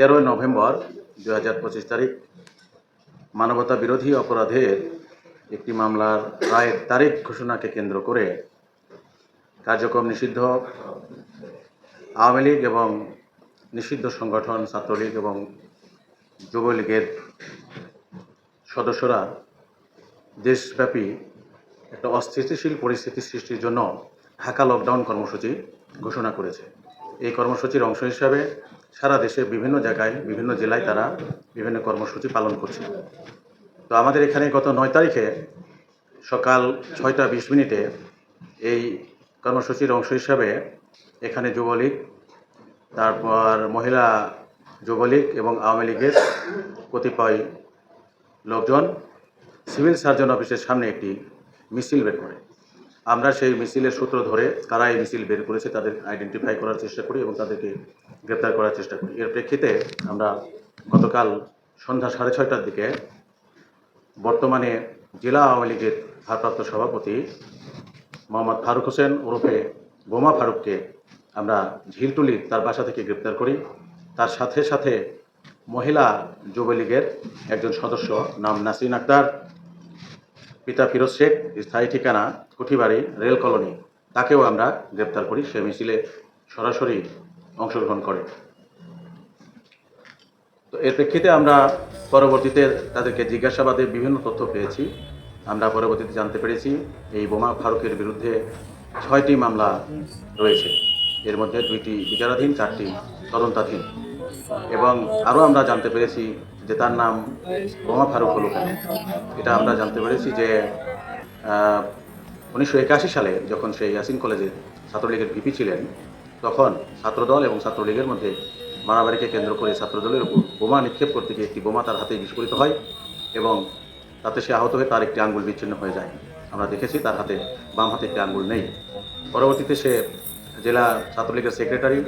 তেরোই নভেম্বর দু হাজার পঁচিশ তারিখ, মানবতা বিরোধী অপরাধের একটি মামলার রায়ের তারিখ ঘোষণাকে কেন্দ্র করে কার্যক্রম নিষিদ্ধ। আওয়ামী লীগ এবং নিষিদ্ধ সংগঠন, ছাত্রলীগ এবং যুবলীগের সদস্যরা দেশব্যাপী একটা অস্থিতিশীল পরিস্থিতি সৃষ্টির জন্য ঢাকা লকডাউন কর্মসূচি ঘোষণা করেছে। এই কর্মসূচির অংশ হিসাবে সারা দেশে বিভিন্ন জায়গায়, বিভিন্ন জেলায় তারা বিভিন্ন কর্মসূচি পালন করছে। তো আমাদের এখানে গত নয় তারিখে সকাল ছয়টা বিশ মিনিটে এই কর্মসূচির অংশ হিসাবে এখানে যুবলীগ, তারপর মহিলা যুবলীগ এবং আওয়ামী লীগের কতিপয় লোকজন সিভিল সার্জন অফিসের সামনে একটি মিছিল বের করে। আমরা সেই মিছিলের সূত্র ধরে কারা এই মিছিল বের করেছে তাদের আইডেন্টিফাই করার চেষ্টা করি এবং তাদেরকে গ্রেপ্তার করার চেষ্টা করি। এর প্রেক্ষিতে আমরা গতকাল সন্ধ্যা সাড়ে ছয়টার দিকে বর্তমানে জেলা আওয়ামী লীগের ভারপ্রাপ্ত সভাপতি মোহাম্মদ ফারুক হোসেন ওরফে বোমা ফারুককে আমরা ঝিলটুলি তার বাসা থেকে গ্রেপ্তার করি। তার সাথে সাথে মহিলা যুবলীগের একজন সদস্য নাম নাসরিন আক্তার পিতা ফিরোজ শেখ, স্থায়ী ঠিকানা কুঠিবাড়ি, রেল কলোনি। তাকেও আমরা গ্রেপ্তার করি, সে মিছিলে সরাসরি অংশগ্রহণ করে। তো এর প্রেক্ষিতে আমরা পরবর্তীতে তাদেরকে জিজ্ঞাসাবাদে বিভিন্ন তথ্য পেয়েছি। আমরা পরবর্তীতে জানতে পেরেছি, এই বোমা ফারুকের বিরুদ্ধে ছয়টি মামলা রয়েছে। এর মধ্যে দুইটি বিচারাধীন, চারটি তদন্তাধীন। এবং আরও আমরা জানতে পেরেছি যে তার নাম বোমা ফারুক হলো এটা আমরা জানতে পেরেছি যে উনিশশো একাশি সালে যখন সেই ইয়াসিন কলেজে ছাত্রলীগের ভিপি ছিলেন, তখন ছাত্রদল এবং ছাত্রলীগের মধ্যে মারামারিকে কেন্দ্র করে ছাত্রদলের উপর বোমা নিক্ষেপ করতে গিয়ে একটি বোমা তার হাতে বিস্ফোরিত হয় এবং তাতে সে আহত হয়ে তার একটি আঙ্গুল বিচ্ছিন্ন হয়ে যায়। আমরা দেখেছি তার হাতে বাম হাতে একটি আঙ্গুল নেই। পরবর্তীতে সে জেলা ছাত্রলীগের সেক্রেটারি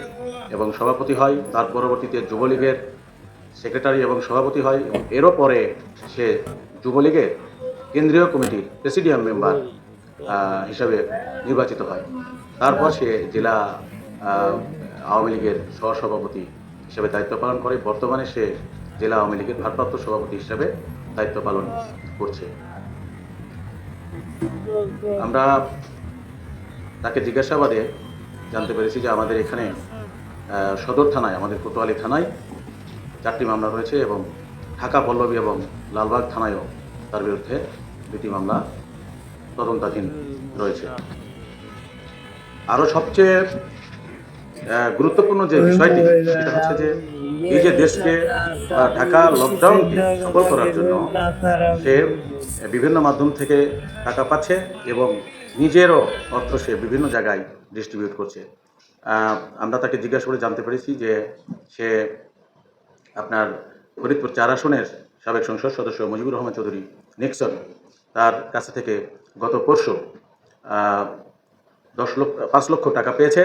এবং সভাপতি হয়। তার পরবর্তীতে যুবলীগের সেক্রেটারি এবং সভাপতি হয় এবং এরও পরে সে যুবলীগের কেন্দ্রীয় কমিটির প্রেসিডিয়াম মেম্বার হিসাবে নির্বাচিত হয়। তারপর সে জেলা আওয়ামী লীগের সহসভাপতি হিসেবে দায়িত্ব পালন করে। বর্তমানে সে জেলা আওয়ামী লীগের ভারপ্রাপ্ত সভাপতি হিসেবে দায়িত্ব পালন করছে। আমরা তাকে জিজ্ঞাসাবাদে জানতে পেরেছি যে আমাদের এখানে সদর থানায়, আমাদের কোতোয়ালি থানায় চারটি মামলা রয়েছে এবং ঢাকা পল্লবী এবং লালবাগ থানায়ও তার বিরুদ্ধে দুটি মামলা তদন্তাধীন রয়েছে। আরও সবচেয়ে গুরুত্বপূর্ণ যে বিষয়টি, সেটা হচ্ছে যে এই যে দেশকে ঢাকা লকডাউনকে সফল করার জন্য সে বিভিন্ন মাধ্যম থেকে টাকা পাচ্ছে এবং নিজেরও অর্থ সে বিভিন্ন জায়গায় ডিস্ট্রিবিউট করছে। আমরা তাকে জিজ্ঞাসা করে জানতে পেরেছি যে সে আপনার ফরিদপুর চার আসনের সাবেক সংসদ সদস্য মুজিবুর রহমান চৌধুরী নিক্সন, তার কাছে থেকে গত পরশু দশ লক্ষ, পাঁচ লক্ষ টাকা পেয়েছে।